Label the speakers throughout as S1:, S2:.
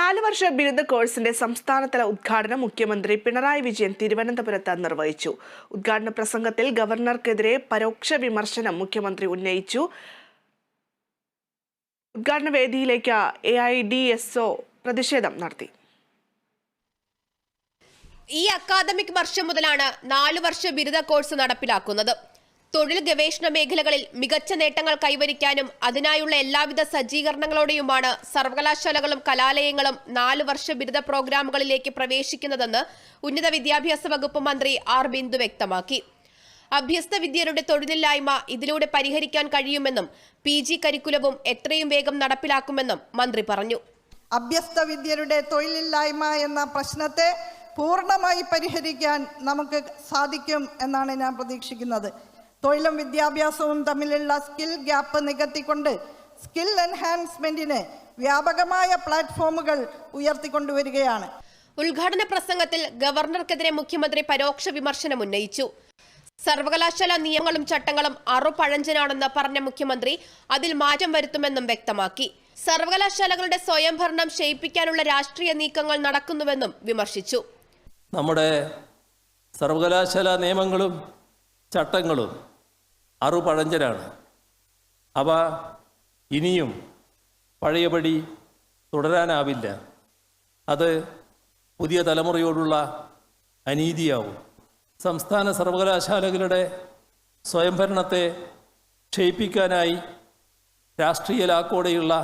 S1: നാല് വർഷ ബിരുദ കോഴ്സിന്റെ സംസ്ഥാനതല ഉദ്ഘാടനം മുഖ്യമന്ത്രി പിണറായി വിജയൻ തിരുവനന്തപുരത്ത് നിർവഹിച്ചു. ഉദ്ഘാടന പ്രസംഗത്തിൽ ഗവർണർക്കെതിരെ പരോക്ഷ വിമർശനം മുഖ്യമന്ത്രി ഉന്നയിച്ചു. ഉദ്ഘാടന വേദിയിലേക്ക് A I D S O പ്രതിഷേധം നടത്തി.
S2: ഈ അക്കാദമിക് വർഷം മുതലാണ് നാലു വർഷ ബിരുദ കോഴ്സ് നടപ്പിലാക്കുന്നത്. തൊഴിൽ ഗവേഷണ മേഖലകളിൽ മികച്ച നേട്ടങ്ങൾ കൈവരിക്കാനും അതിനായുള്ള എല്ലാവിധ സജ്ജീകരണങ്ങളോടെയുമാണ് സർവകലാശാലകളും കലാലയങ്ങളും നാല് വർഷ ബിരുദ പ്രോഗ്രാമുകളിലേക്ക് പ്രവേശിക്കുന്നതെന്ന് ഉന്നത വിദ്യാഭ്യാസ വകുപ്പ് മന്ത്രി ആർ ബിന്ദു വ്യക്തമാക്കി. അഭ്യസ്ത വിദ്യരുടെ തൊഴിലില്ലായ്മ ഇതിലൂടെ പരിഹരിക്കാൻ കഴിയുമെന്നും പി ജി കരിക്കുലവും എത്രയും വേഗം നടപ്പിലാക്കുമെന്നും മന്ത്രി പറഞ്ഞു.
S3: അഭ്യസ്ത വിദ്യരുടെ തൊഴിലില്ലായ്മ എന്ന പ്രശ്നത്തെ പൂർണമായി പരിഹരിക്കാൻ നമുക്ക് സാധിക്കും എന്നാണ് ഞാൻ പ്രതീക്ഷിക്കുന്നത്. തൊഴിലും വിദ്യാഭ്യാസവും തമ്മിലുള്ള സ്കിൽ ഗ്യാപ്പ് നികത്തിക്കൊണ്ട് സ്കിൽ എൻഹാൻസ്മെന്റിന് വ്യാപകമായ പ്ലാറ്റ്ഫോമുകൾ ഉയർത്തിക്കൊണ്ടുവരികയാണ്.
S2: ഉദ്ഘാടന പ്രസംഗത്തിൽ ഗവർണർക്കെതിരെ മുഖ്യമന്ത്രി പരോക്ഷ വിമർശനം ഉന്നയിച്ചു. സർവകലാശാല നിയമങ്ങളും ചട്ടങ്ങളും അറുപഴഞ്ചനാണെന്ന് പറഞ്ഞ മുഖ്യമന്ത്രി അതിൽ മാറ്റം വരുത്തുമെന്നും വ്യക്തമാക്കി. സർവകലാശാലകളുടെ സ്വയംഭരണം ക്ഷയിപ്പിക്കാനുള്ള രാഷ്ട്രീയ നീക്കങ്ങൾ നടക്കുന്നുവെന്നും വിമർശിച്ചു.
S4: നമ്മുടെ സർവകലാശാല നിയമങ്ങളും ചട്ടങ്ങളും അറുപഴഞ്ചനാണ് അവ ഇനിയും പഴയപടി തുടരാനാവില്ല. അത് പുതിയ തലമുറയോടുള്ള അനീതിയാവും. സംസ്ഥാന സർവകലാശാലകളുടെ സ്വയംഭരണത്തെ ക്ഷയിപ്പിക്കാനായി രാഷ്ട്രീയ ലാക്കോടെയുള്ള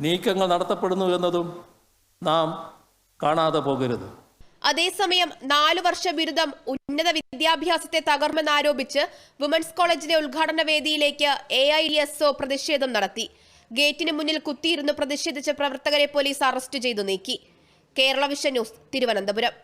S4: നീക്കങ്ങൾ നടത്തപ്പെടുന്നു എന്നതും നാം കാണാതെ പോകരുത്.
S2: അതേസമയം നാലു വർഷ ബിരുദം ഉന്നത വിദ്യാഭ്യാസത്തെ തകർമെന്നാരോപിച്ച് വുമൻസ് കോളേജിലെ ഉദ്ഘാടന വേദിയിലേക്ക് എ ഐ എസ് ഒ പ്രതിഷേധം നടത്തി. ഗേറ്റിന് മുന്നിൽ കുത്തിയിരുന്ന് പ്രതിഷേധിച്ച പ്രവർത്തകരെ പോലീസ് അറസ്റ്റ് ചെയ്തു നീക്കി. Kerala vision news Thiruvananthapuram.